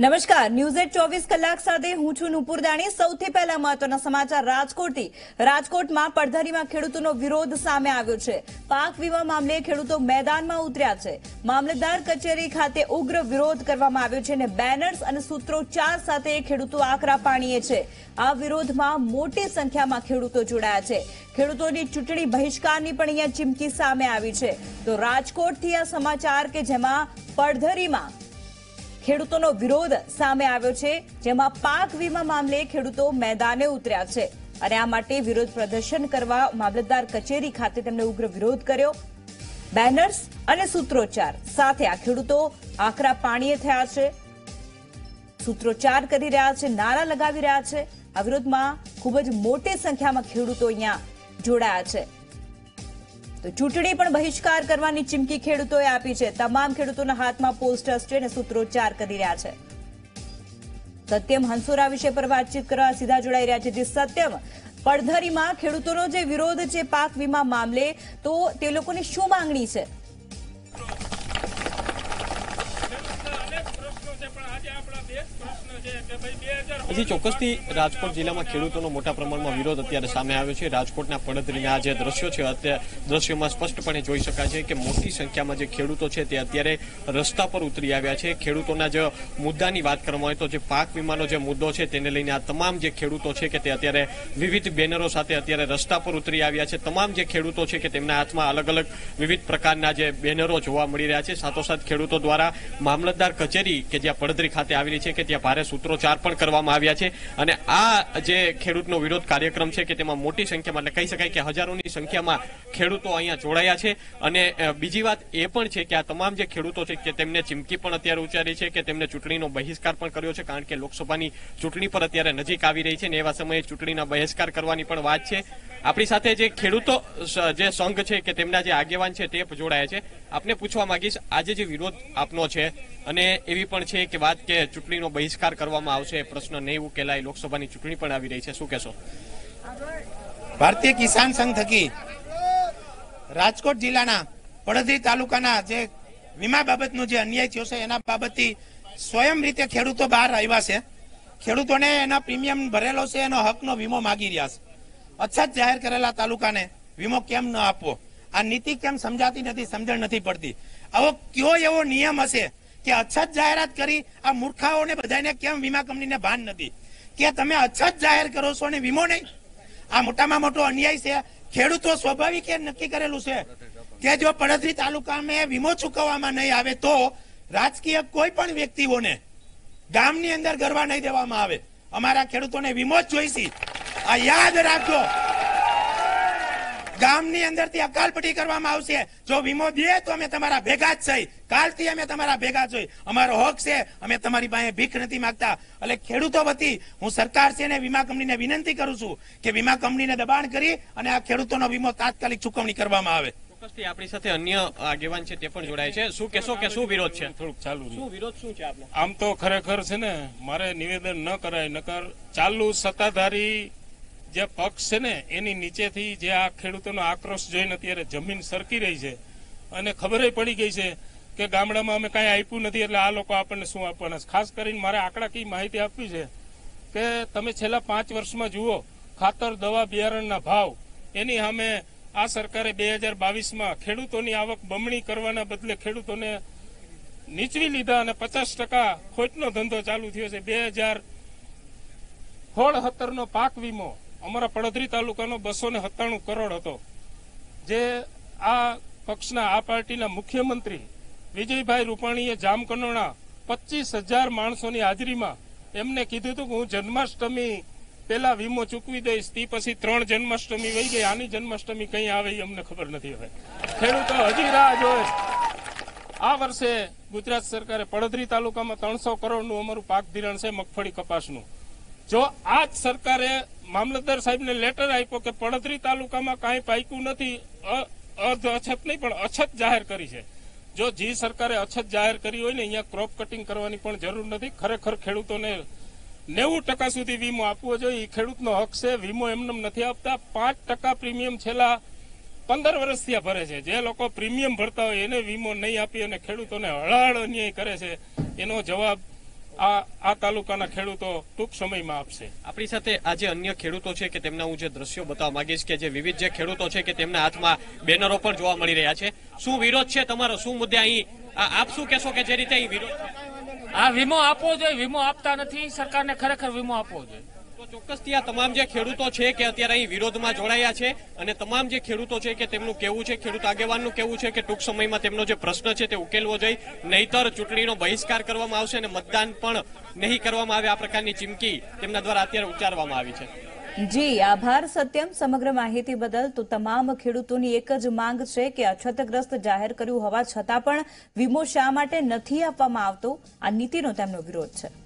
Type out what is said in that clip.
નમસ્કાર. News at ચોવીસ કલાક સાથે હું છું નુપુરદાણી સૌથી પહેલા મહત્વના સમાચાર રાજકોટથી. રાજકોટમાં પડધરીમાં ખેડૂતોનો વિરોધ સામે આવ્યો છે. પાક વીમા મામલે ખેડૂતો મેદાનમાં ઉતર્યા છે. મામલતદાર કચેરી ખાતે ઉગ્ર વિરોધ કરવામાં આવ્યો છે અને બેનર્સ અને સૂત્રોચ્ચાર સાથે ખેડૂતો આકરા પાણીએ છે. આ વિરોધમાં મોટી સંખ્યામાં ખેડૂતો જોડાયા છે. ખેડૂતોની ચૂંટણી બહિષ્કારની પણ અહીંયા ચીમકી સામે આવી છે. તો રાજકોટથી આ સમાચાર કે જેમાં પડધરીમાં ખેડૂતોનો વિરોધ સામે આવ્યો છે, જેમાં પાક વીમા મામલે ખેડૂતો મેદાને ઉતર્યા છે. અને આ માટે વિરોધ પ્રદર્શન કરવા મામલતદાર કચેરી ખાતે તેમણે ઉગ્ર વિરોધ કર્યો. બેનર્સ અને સૂત્રોચ્ચાર સાથે આ ખેડૂતો આકરા પાણીએ થયા છે. સૂત્રોચ્ચાર કરી રહ્યા છે, નારા લગાવી રહ્યા છે. આ વિરોધમાં ખૂબ જ મોટી સંખ્યામાં ખેડૂતો અહીંયા જોડાયા છે. તો ચૂંટણી પણ બહિષ્કાર કરવાની ચીમકી ખેડૂતોએ આપી છે. તમામ ખેડૂતોના હાથમાં પોસ્ટર્સ છે અને સૂત્રોચ્ચાર કરી રહ્યા છે. સત્યમ હંસોરા વિશે પર વાતચીત કરવા સીધા જોડાઈ રહ્યા છે. જે સત્યમ પડધરીમાં ખેડૂતોનો જે વિરોધ છે પાક વીમા મામલે, તો તે લોકોની શું માંગણી છે? હજી ચોક્કસથી રાજકોટ જિલ્લામાં ખેડૂતોનો મોટા પ્રમાણમાં વિરોધ અત્યારે સામે આવ્યો છે. રાજકોટના પડદરીના જે દ્રશ્યો છે, અત્યારે દ્રશ્યોમાં સ્પષ્ટપણે જોઈ શકાય છે કે મોટી સંખ્યામાં જે ખેડૂતો છે તે અત્યારે રસ્તા પર ઉતરી આવ્યા છે. ખેડૂતોના જે મુદ્દાની વાત કરવામાં આવે તો જે પાક વીમાનો જે મુદ્દો છે તેને લઈને આ તમામ જે ખેડૂતો છે કે તે અત્યારે વિવિધ બેનરો સાથે અત્યારે રસ્તા પર ઉતરી આવ્યા છે. તમામ જે ખેડૂતો છે કે તેમના હાથમાં અલગ અલગ વિવિધ પ્રકારના જે બેનરો જોવા મળી રહ્યા છે. સાથોસાથ ખેડૂતો દ્વારા મામલતદાર કચેરી કે જ્યાં પડદરી ખાતે આવેલી છે કે ત્યાં ભારે સૂત્રોચ્ચાર પણ કરવામાં આવ્યા છે. અને આ જે ખેડૂતનો વિરોધ કાર્યક્રમ છે કે તેમાં મોટી સંખ્યામાં, એટલે કહી શકાય કે હજારોની સંખ્યામાં ખેડૂતો અહીંયા જોડાયા છે. અને બીજી વાત એ પણ છે કે આ તમામ જે ખેડૂતો છે કે તેમને ચીમકી પણ અત્યારે ઉચ્ચારી છે કે તેમને ચૂંટણીનો બહિષ્કાર પણ કર્યો છે, કારણ કે લોકસભાની ચૂંટણી પર અત્યારે નજીક આવી રહી છે ને એવા સમયે ચૂંટણીના બહિષ્કાર કરવાની પણ વાત છે. આપણી સાથે જે ખેડૂતો જે સંઘ છે કે તેમના જે આગેવાન છે તે જોડાયા છે. આપને પૂછવા માંગીશ, આજે જે વિરોધ આપનો છે અને એવી પણ છે કે વાત કે ચૂંટણીનો બહિષ્કાર કરવામાં આવશે, પ્રશ્ન નહીં ઉકેલાય લોકસભાની ચૂંટણી પણ આવી રહી છે. શું કહેશો? ભારતીય કિસાન સંઘ થકી રાજકોટ જિલ્લાના પડધી તાલુકાના જે વીમા બાબતનો જે અન્યાય થયો છે, એના બાબતથી સ્વયં રીતે ખેડૂતો બહાર આવ્યા છે. ખેડૂતોને એના પ્રીમિયમ ભરેલો છે, એનો હકનો વીમો માગી રહ્યા છે. અછત જાહેર કરેલા તાલુકાને વીમો કેમ ન આપવો? આ નીતિ કેમ સમજાતી નથી, સમજણ નથી પડતી. આવો કયો એવો નિયમ હશે કે અછત જાહેરાત કરી આ મૂર્ખાઓને બધાને કેમ વીમા કંપનીને ભાન નથી? કે તમે અછત જાહેર કરો છો અને વીમો નહીં? આ મોટામાં મોટો અન્યાય છે. ખેડૂતો સ્વાભાવિક એ નક્કી કરેલું છે કે જો પડદરી તાલુકામાં વીમો ચૂકવવામાં નહીં આવે તો રાજકીય કોઈ પણ વ્યક્તિઓને ગામની અંદર ગરવા નહીં દેવામાં આવે. અમારા ખેડૂતોને વીમો જ જોઈશી. આ યાદ રાખજો. ગામની અંદરથી અકાલપટ્ટી કરવામાં આવશે. જો વીમો દે તો અમે તમારા ભેગા જ થઈ. કાલથી અમે તમારા ભેગા જોઈ અમારો હક છે. અમે તમારી પાસે ભીખ નથી માંગતા. એટલે ખેડૂતો વતી હું સરકાર છે ને વીમા કંપનીને વિનંતી કરું છું કે વીમા કંપનીને દબાણ કરી અને આ ખેડૂતોનો વીમો તાત્કાલિક ચૂકવણી કરવામાં આવે. ચોક્કસથી આપણી સાથે અન્ય આગેવાન છે તે પણ જોડાય છે. શું કેશો કે શું વિરોધ છે? થોડુંક ચાલુ શું વિરોધ શું છે આપનો? આમ તો ખરેખર છે ને મારે નિવેદન ન કરાય નકર ચાલુ સત્તાધારી જે પક્ષ છે ને, એની નીચેથી જે આ ખેડૂતોનો આક્રોશ જોઈને અત્યારે જમીન સરકી રહી છે. અને ખબર પડી ગઈ છે કે ગામડામાં અમે કાંઈ આપ્યું નથી એટલે આ લોકો આપણને શું આપવાના છે? ખાસ કરીને મારે આંકડાકીય માહિતી આપવી છે કે તમે છેલ્લા પાંચ વર્ષમાં જુઓ, ખાતર, દવા, બિયારણના ભાવ, એની સામે આ સરકારે બે હજાર બાવીસમાં ખેડૂતોની આવક બમણી કરવાના બદલે ખેડૂતોને નીચવી લીધા અને પચાસ ટકા ખોટનો ધંધો ચાલુ થયો છે. બે હજાર ખોળ હતરનો પાક વીમો અમારા પડધરી તાલુકાનો બસો ને સત્તાણું કરોડ હતો, જે આ પક્ષના, આ પાર્ટીના મુખ્યમંત્રી વિજયભાઈ રૂપાણીએ જામકંડોળા પચીસ હજાર માણસોની હાજરીમાં એમને કીધું હતું કે હું જન્માષ્ટમી પેલા વીમો ચૂકવી દઈશ, તે પછી ત્રણ જન્માષ્ટમી વહી ગઈ, આની જન્માષ્ટમી કઈ આવે એ અમને ખબર નથી હવે ખેડૂતો હજી રાહ જોવે આ વર્ષે ગુજરાત સરકારે પડધરી તાલુકામાં ત્રણસો કરોડનું અમારું પાક ધિરાણ છે, મગફળી કપાસનું. જો આ જ સરકારે મામલતદાર સાહેબને લેટર આપ્યો કે પડધરી તાલુકામાં કાંઈ પાક્યું નથી અર્ધ અછત નહીં, પણ અછત જાહેર કરી છે. જો જે સરકારે અછત જાહેર કરી હોય ને, અહીંયા ક્રોપ કટિંગ કરવાની પણ જરૂર નથી. ખરેખર ખેડૂતોને નેવું ટકા સુધી વીમો આપવો જોઈએ. એ ખેડૂતનો હક છે. વીમો એમને નથી આપતા. પાંચ ટકા પ્રીમિયમ છેલ્લા પંદર વર્ષથી ભરે છે. જે લોકો પ્રીમિયમ ભરતા હોય એને વીમો નહીં આપી અને ખેડૂતોને હળાહળ અન્યાય કરે છે, એનો જવાબ આ આ તાલુકાના ખેડૂતો ટૂંક સમયમાં આપશે. આપણી સાથે આજે અન્ય ખેડૂતો છે કે તેમના હું જે દ્રશ્યો બતાવવા માંગીશ કે જે વિવિધ જે ખેડૂતો છે કે તેમના હાથમાં બેનરો પણ જોવા મળી રહ્યા છે. શું વિરોધ છે તમારો? શું મુદ્દે અહીં આપ શું કહેશો કે જે રીતે અહીં વિરોધ આ વીમો આપવો જોઈએ વીમો આપતા નથી સરકારને ખરેખર વીમો આપવો જોઈએ. ચોક્કસથી આ તમામ જે ખેડૂતો છે કે અત્યારે અહીં વિરોધમાં જોડાયા છે અને તમામ જે ખેડૂતો છે કે તેમનું કેવું છે, ખેડૂત આગેવાનનું કેવું છે કે ટૂંક સમયમાં તેમનો જે પ્રશ્ન છે તે ઉકેલવો જોઈએ. નહીતર ચૂંટણીનો બહિષ્કાર કરવામાં આવશે અને મતદાન પણ નહીં કરવામાં આવે આ પ્રકારની ચીમકી તેમના દ્વારા અત્યારે ઉચ્ચારવામાં આવી છે. જી, આભાર સત્યમ. સમગ્ર માહિતી બદલ તો તમામ ખેડૂતોની એક જ માંગ છે કે અછતગ્રસ્ત જાહેર કર્યું હોવા છતાં પણ વીમો શા માટે નથી આપવામાં આવતો? આ નીતિનો તેમનો વિરોધ છે.